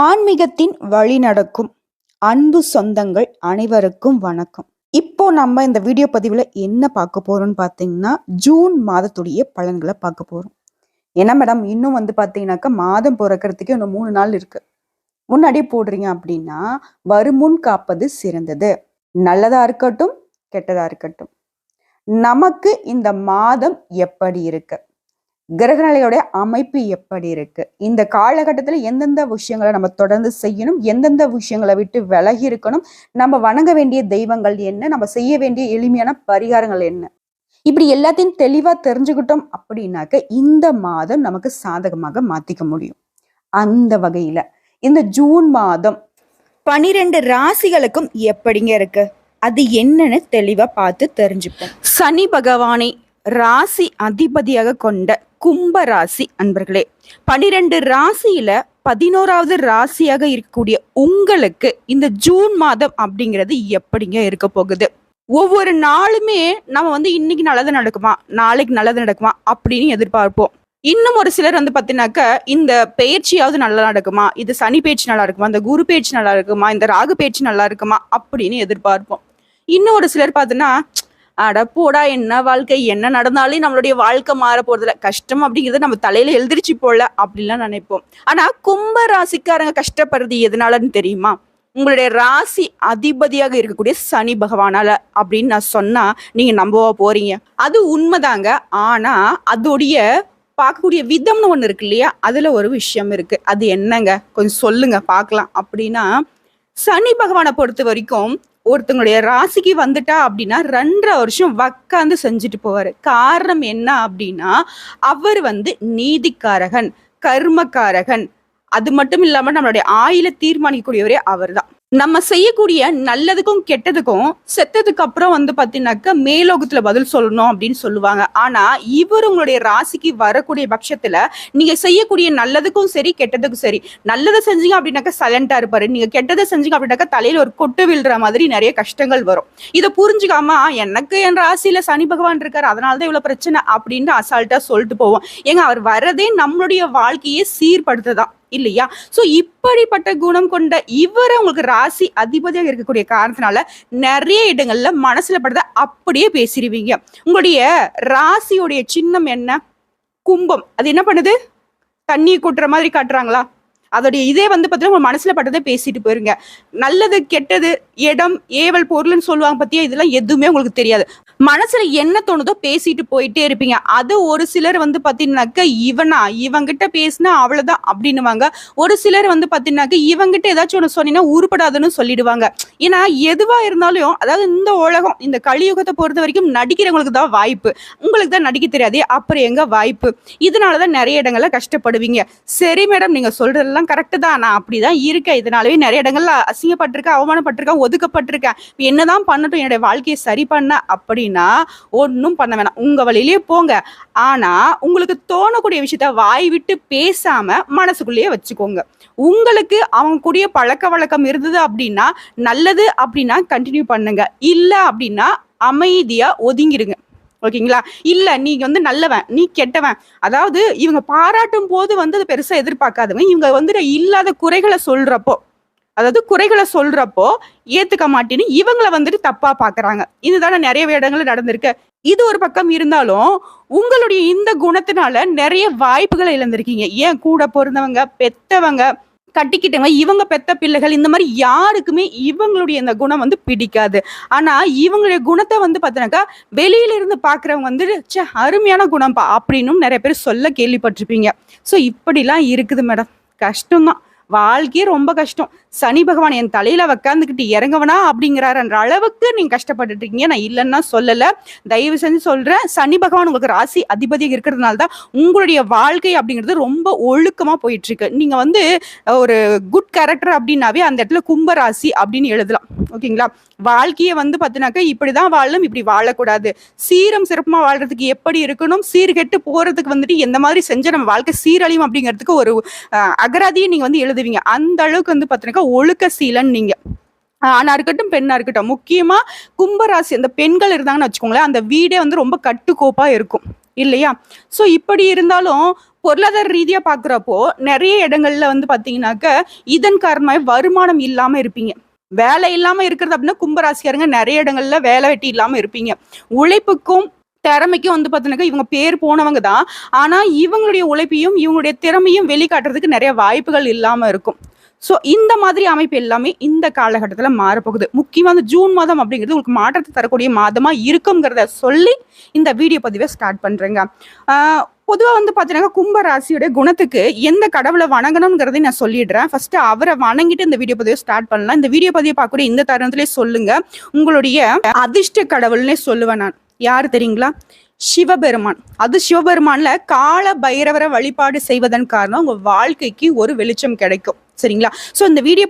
ஆன்மீகத்தின் வழி நடக்கும். அன்பு சொந்தங்கள் அனைவருக்கும் வணக்கம். இப்போ நம்ம இந்த வீடியோ பதிவில் என்ன பார்க்க போறோம்னு பார்த்தீங்கன்னா ஜூன் மாதத்துடைய பலன்களை பார்க்க போறோம். என்ன மேடம் இன்னும் வந்து பார்த்தீங்கன்னாக்கா மாதம் பிறக்கிறதுக்கே இன்னும் மூணு நாள் இருக்கு. முன்னாடியே போடுறீங்க அப்படின்னா வருமுன் காப்பது சிறந்தது. நல்லதா இருக்கட்டும் கெட்டதா இருக்கட்டும். நமக்கு இந்த மாதம் எப்படி இருக்கு? கிரகநிலையோடைய அமைப்பு எப்படி இருக்கு? இந்த காலகட்டத்தில் எந்தெந்த விஷயங்களை நம்ம தொடர்ந்து செய்யணும்? எந்தெந்த விஷயங்களை விட்டு விலகி இருக்கணும்? நம்ம வணங்க வேண்டிய தெய்வங்கள் என்ன? நம்ம செய்ய வேண்டிய எளிமையான பரிகாரங்கள் என்ன? இப்படி எல்லாத்தையும் தெளிவா தெரிஞ்சுக்கிட்டோம் அப்படின்னாக்க இந்த மாதம் நமக்கு சாதகமாக மாத்திக்க முடியும். அந்த வகையில இந்த ஜூன் மாதம் பனிரெண்டு ராசிகளுக்கும் எப்படிங்க இருக்கு? அது என்னன்னு தெளிவா பார்த்து தெரிஞ்சுப்போம். சனி பகவானை ராசி அதிபதியாக கொண்ட கும்ப ராசி அன்பர்களே பனிரெண்டு ராசியில பதினோராவது ராசியாக இருக்கக்கூடிய உங்களுக்கு இந்த ஜூன் மாதம் அப்படிங்கிறது எப்படிங்க இருக்க போகுது? ஒவ்வொரு நாளுமே நம்ம வந்து இன்னைக்கு நல்லது நடக்குமா நாளைக்கு நல்லது நடக்குமா அப்படின்னு எதிர்பார்ப்போம். இன்னும் ஒரு சிலர் வந்து பார்த்தீங்கன்னாக்க இந்த பயிற்சியாவது நல்லா நடக்குமா இது சனி பயிற்சி நல்லா இருக்குமா இந்த குரு பயிற்சி நல்லா இருக்குமா இந்த ராகு பயிற்சி நல்லா இருக்குமா அப்படின்னு எதிர்பார்ப்போம். இன்னும் ஒரு சிலர் பார்த்தீங்கன்னா அடப்போடா என்ன வாழ்க்கை? என்ன நடந்தாலும் நம்மளுடைய வாழ்க்கை மாற போறதில்ல. கஷ்டம் அப்படிங்கிறது நம்ம தலையில எழுதிருச்சு போல அப்படிலாம் நினைப்போம். ஆனா கும்ப ராசிக்காரங்க கஷ்டப்படுறது எதனாலன்னு தெரியுமா? உங்களுடைய ராசி அதிபதியாக இருக்கக்கூடிய சனி பகவானால அப்படின்னு நான் சொன்னா நீங்க நம்பவா போறீங்க. அது உண்மைதாங்க. ஆனா அதோடைய பார்க்கக்கூடிய விதம்னு ஒன்று இருக்கு இல்லையா? அதுல ஒரு விஷயம் இருக்கு. அது என்னங்க? கொஞ்சம் சொல்லுங்க பார்க்கலாம். அப்படின்னா சனி பகவானை பொறுத்த வரைக்கும் ஒருத்தங்களுடைய ராசிக்கு வந்துட்டா அப்படின்னா ரெண்டரை வருஷம் உக்காந்து செஞ்சுட்டு போவார். காரணம் என்ன அப்படின்னா அவர் வந்து நீதிக்காரகன் கர்மக்காரகன். அது மட்டும் இல்லாமல் நம்மளுடைய ஆயில தீர்மானிக்கக்கூடியவரே அவர் தான் நம்ம செய்யக்கூடிய நல்லதுக்கும் கெட்டதுக்கும் செத்ததுக்கு அப்புறம் வந்து பார்த்தீங்கன்னாக்க மேலோகத்துல பதில் சொல்லணும் அப்படின்னு சொல்லுவாங்க. ஆனா இவர் உங்களுடைய ராசிக்கு வரக்கூடிய பட்சத்துல நீங்க செய்யக்கூடிய நல்லதுக்கும் சரி கெட்டதுக்கும் சரி நல்லதை செஞ்சீங்க அப்படின்னாக்கா சைலண்டா இருப்பாரு. நீங்க கெட்டதை செஞ்சீங்க அப்படின்னாக்கா தலையில ஒரு கொட்டு விழுற மாதிரி நிறைய கஷ்டங்கள் வரும். இதை புரிஞ்சுக்காம எனக்கு என் ராசியில சனி பகவான் இருக்காரு அதனாலதான் இவ்வளவு பிரச்சனை அப்படின்னு அசால்ட்டா சொல்லிட்டு போவோம். ஏங்க அவர் வரதே நம்மளுடைய வாழ்க்கையை சீர்படுத்ததான். இல்லையா? சோ இப்படிப்பட்ட குணம் கொண்ட இவரை உங்களுக்கு ராசி அதிபதியாக இருக்கக்கூடிய காரணத்தினால நிறைய இடங்கள்ல மனசுல படுறத அப்படியே பேசிடுவீங்க. உங்களுடைய ராசியுடைய சின்னம் என்ன? கும்பம். அது என்ன பண்ணுது? தண்ணி கொட்டுற மாதிரி காட்டுறாங்களா? அதோடைய இதே வந்து பார்த்தீங்கன்னா உங்க மனசுல பட்டதை பேசிட்டு போயிருங்க. நல்லது கெட்டது இடம் ஏவல் பொருள்னு சொல்லுவாங்க பத்தியா? இதெல்லாம் எதுவுமே உங்களுக்கு தெரியாது. மனசுல என்ன தோணுதோ பேசிட்டு போயிட்டே இருப்பீங்க. அது ஒரு சிலர் வந்து பாத்தீங்கன்னாக்க இவனா இவங்கிட்ட பேசினா அவ்வளவுதான் அப்படின்னுவாங்க. ஒரு சிலர் வந்து பாத்தீங்கன்னாக்க இவங்கிட்ட ஏதாச்சும் ஒன்று சொன்னீங்கன்னா உருப்படாதுன்னு சொல்லிடுவாங்க. ஏன்னா எதுவா இருந்தாலும் அதாவது இந்த உலகம் இந்த கலியுகத்தை பொறுத்த வரைக்கும் நடிக்கிறவங்களுக்கு தான் வாய்ப்பு. உங்களுக்கு தான் நடிக்க தெரியாதே அப்புறம் எங்க வாய்ப்பு? இதனாலதான் நிறைய இடங்கள்ல கஷ்டப்படுவீங்க. சரி மேடம் நீங்க அதெல்லாம் கரெக்டு தான். நான் அப்படி தான் இருக்கேன். இதனாலவே நிறைய இடங்கள்ல அசிங்கப்பட்டிருக்கேன் அவமானப்பட்டிருக்கேன் ஒதுக்கப்பட்டிருக்கேன். இப்ப என்னதான் பண்ணட்டும் என்னுடைய வாழ்க்கையை சரி பண்ண அப்படின்னா ஒன்றும் பண்ண வேணாம். உங்கள் வழியிலேயே போங்க. ஆனால் உங்களுக்கு தோணக்கூடிய விஷயத்த வாய் விட்டு பேசாமல் மனசுக்குள்ளேயே வச்சுக்கோங்க. உங்களுக்கு அவங்க கூடிய பழக்க வழக்கம் இருந்தது அப்படின்னா நல்லது அப்படின்னா கண்டினியூ பண்ணுங்க. இல்லை அப்படின்னா அமைதியாக ஒதுங்கிடுங்க ஓகேங்களா? இல்ல நீ வந்து நல்லவன் நீ கெட்டவன். அதாவது இவங்க பாராட்டும் போது வந்து அது பெருசா எதிர்பார்க்காதவங்க. இவங்க வந்து இல்லாத குறைகளை சொல்றப்போ அதாவது குறைகளை சொல்றப்போ ஏத்துக்க மாட்டேன்னு இவங்கள வந்துட்டு தப்பா பாக்குறாங்க. இதுதானே நிறைய இடங்கள்ல நடந்திருக்கு. இது ஒரு பக்கம் இருந்தாலும் உங்களுடைய இந்த குணத்தினால நிறைய வாய்ப்புகளை இழந்திருக்கீங்க. ஏன் கூட பிறந்தவங்க பெத்தவங்க கட்டிக்கிட்டவங்க இவங்க பெத்த பிள்ளைகள் இந்த மாதிரி யாருக்குமே இவங்களுடைய இந்த குணம் வந்து பிடிக்காது. ஆனா இவங்களுடைய குணத்தை வந்து பார்த்தீங்கன்னாக்கா வெளியில இருந்து பாக்குறவங்க வந்து ச்சே அருமையான குணம்ப்பா அப்படின்னும் நிறைய பேர் சொல்ல கேள்விப்பட்டிருப்பீங்க. ஸோ இப்படிலாம் இருக்குது மேடம். கஷ்டம்தான். வாழ்க்கையே ரொம்ப கஷ்டம். சனி பகவான் என் தலையில உக்காந்துக்கிட்டு இறங்கவனா அப்படிங்கிறாருன்ற அளவுக்கு நீங்க கஷ்டப்பட்டுட்டு இருக்கீங்க நான் இல்லைன்னா சொல்லல. தயவு செஞ்சு சொல்றேன். சனி பகவான் உங்களுக்கு ராசி அதிபதியாக இருக்கிறதுனால தான் உங்களுடைய வாழ்க்கை அப்படிங்கிறது ரொம்ப ஒழுக்கமா போயிட்டு இருக்கு நீங்க வந்து ஒரு குட் கேரக்டர் அப்படின்னாவே அந்த இடத்துல கும்ப ராசி அப்படின்னு எழுதலாம். ஓகேங்களா? வாழ்க்கையை வந்து பார்த்தினாக்கா இப்படிதான் வாழணும் இப்படி வாழக்கூடாது. சீரம் சிறப்புமா வாழ்றதுக்கு எப்படி இருக்கணும்? சீர்கெட்டு போறதுக்கு வந்துட்டு எந்த மாதிரி செஞ்ச நம்ம வாழ்க்கை சீரழியும் அப்படிங்கிறதுக்கு ஒரு அகராதியை நீங்க வந்து எழுதுவீங்க அந்த அளவுக்கு வந்து பார்த்தீங்கன்னா ஒழுக்க சீலன் நீங்கள் ஆணா இருக்கட்டும் பெண்ணா இருக்கட்டும். முக்கியமா கும்பராசி அந்த பெண்கள் இருந்தாங்கன்னு வச்சுக்கோங்களேன் அந்த வீடே வந்து ரொம்ப கட்டுக்கோப்பா இருக்கும். இல்லையா? ஸோ இப்படி இருந்தாலும் பொருளாதார ரீதியா பாக்குறப்போ நிறைய இடங்கள்ல வந்து பாத்தீங்கன்னாக்க இதன் காரணமாக வருமானம் இல்லாம இருப்பீங்க. வேலை இல்லாம இருக்கிறது அப்படின்னா கும்பராசிக்காரங்க நிறைய இடங்கள்ல வேலை வெட்டி இல்லாம இருப்பீங்க. உழைப்புக்கும் திறமைக்கும் வந்து பார்த்தீங்கன்னாக்கா இவங்க பேர் போனவங்க தான். ஆனால் இவங்களுடைய உழைப்பையும் இவங்களுடைய திறமையும் வெளிக்காட்டுறதுக்கு நிறைய வாய்ப்புகள் இல்லாமல் இருக்கும். ஸோ இந்த மாதிரி அமைப்பு எல்லாமே இந்த காலகட்டத்தில் மாறப்போகுது. முக்கியமாக இந்த ஜூன் மாதம் அப்படிங்கிறது உங்களுக்கு மாற்றத்தை தரக்கூடிய மாதமாக இருக்குங்கிறத சொல்லி இந்த வீடியோ பதிவை ஸ்டார்ட் பண்ணுறேங்க பொதுவாக வந்து பார்த்தீங்கன்னா கும்ப ராசியோட குணத்துக்கு எந்த கடவுளை வணங்கணுங்கிறதை நான் சொல்லிடுறேன். ஃபர்ஸ்ட் அவரை வணங்கிட்டு இந்த வீடியோ பதிவை ஸ்டார்ட் பண்ணலாம். இந்த வீடியோ பதிவை பார்க்கக்கூடிய இந்த தருணத்திலே சொல்லுங்க. உங்களுடைய அதிர்ஷ்ட கடவுள்னே சொல்லுவேன் நான். யார் தெரியுங்களா? சிவபெருமான். அது சிவபெருமான்ல கால பைரவரை வழிபாடு செய்வதன் காரணம் உங்க வாழ்க்கைக்கு ஒரு வெளிச்சம் கிடைக்கும். சரிங்களா? ஸோ இந்த வீடியோ